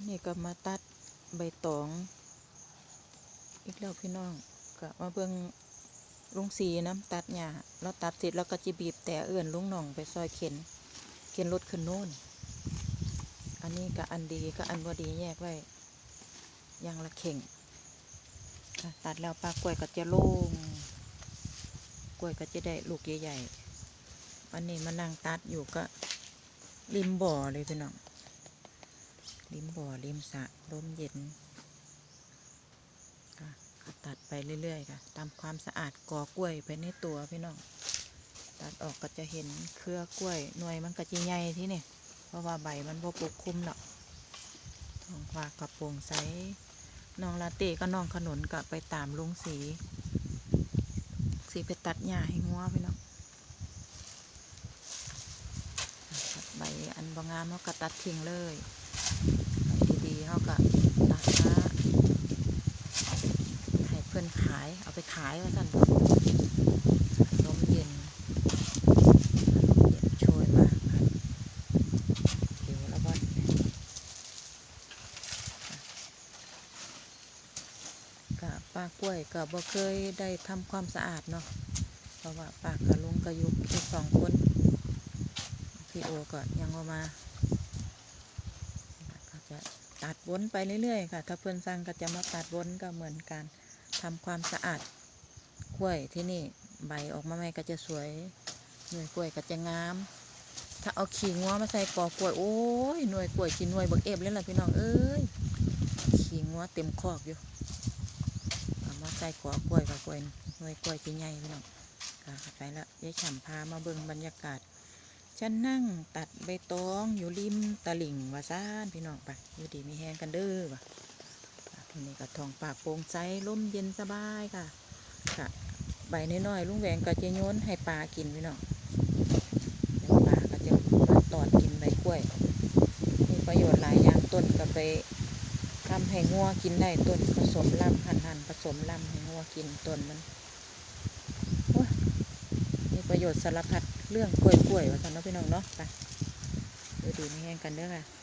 วันนี้ก็มาตัดใบตอง อีกแล้วพี่น้องก็มาเบิ่งลุงสีน้ำตัดหญ้าเราตัดเสร็จแล้วก็จะบีบแต่เอื่อนลุงหน่องไปซอยเข็น เข็นรถขึ้นโน่น อันนี้ก็อันดีก็อันบ่ดีแยกไว้อย่างละเข่ง ตัดแล้วปลากล้วยก็จะโล่ง กล้วยก็จะได้ลูกใหญ่ๆวันนี้มานั่งตัดอยู่ก็ริมบ่อเลยพี่น้อง ริมบ่อริมสระลมเย็นค่ะตัดไปเรื่อยๆค่ะตามความสะอาดกอกล้วยไปในตัวพี่น้องตัดออกก็จะเห็นเครือกล้วยหน่วยมันก็จะใหญ่ที่นี่เพราะว่าใบมันบ่ปกคลุมหรอกท้องฟ้ากระโปร่งใสน้องลาเต้ก็น้องขนุนก็ไปตามลุงสีสีไปตัดหญ้าให้งัวพี่น้องตัดใบอันบางงามเขาก็ตัดทิ้งเลยใบดีๆเขาก็ตัดมาให้เพื่อนขาย เอาไป ขายว่าสั่นลมเย็นโชยมาเดี๋ยวแล้วก็กับป้ากล้วยกับบ่เคยได้ทำความสะอาดเนาะเพราะว่าปากับลุงก็อยู่แค่สองคนพี่โอก็ยังเอามาก็จะตัดวนไปเรื่อยๆค่ะ ถ้าเพื่อนสั่งก็จะมาตัดวนก็เหมือนกันทำความสะอาด กล้วยที่นี่ใบออกมาใหม่ก็จะสวยหน่วยกล้วยก็จะงาม ถ้าเอาขี้งัวมาใส่กอกล้วยโอ้ยหน่วยกล้วยกินหน่วยเบิกเอฟเลยล่ะพี่น้องเอ้ยขี้งัวเต็มคอกอยู่เอามาใส่กอกล้วยกับกล้วยหน่วยกล้วยกินใหญ่พี่น้องค่ะไปแล้วยายฉ่ำพามาเบิ่งบรรยากาศฉันนั่งตัดใบตองอยู่ริมตลิ่งว่าซ่านพี่น้องไปอยู่ดีมีแหงกันเด้อว่ะอะทีนี้ก็ทองปากโปร่งใสลมเย็นสบายค่ะค่ะ ใบน้อยๆลุงแหวงก็จะโยนให้ปลากินพี่น้องเดี๋ยวปลาก็จะมาตอดกินใบกล้วย มีประโยชน์หลายอย่างต้นก็ไปทำให้งัวกินได้ต้นผสมลำหั่นหันๆผสมลำให้งัวกินต้นมันโอ้ยมีประโยชน์สารพัดเรื่องกล้วยๆว่าสันเนาะพี่น้องเนาะไปดูดีไม่แห้งกันเด้อค่ะ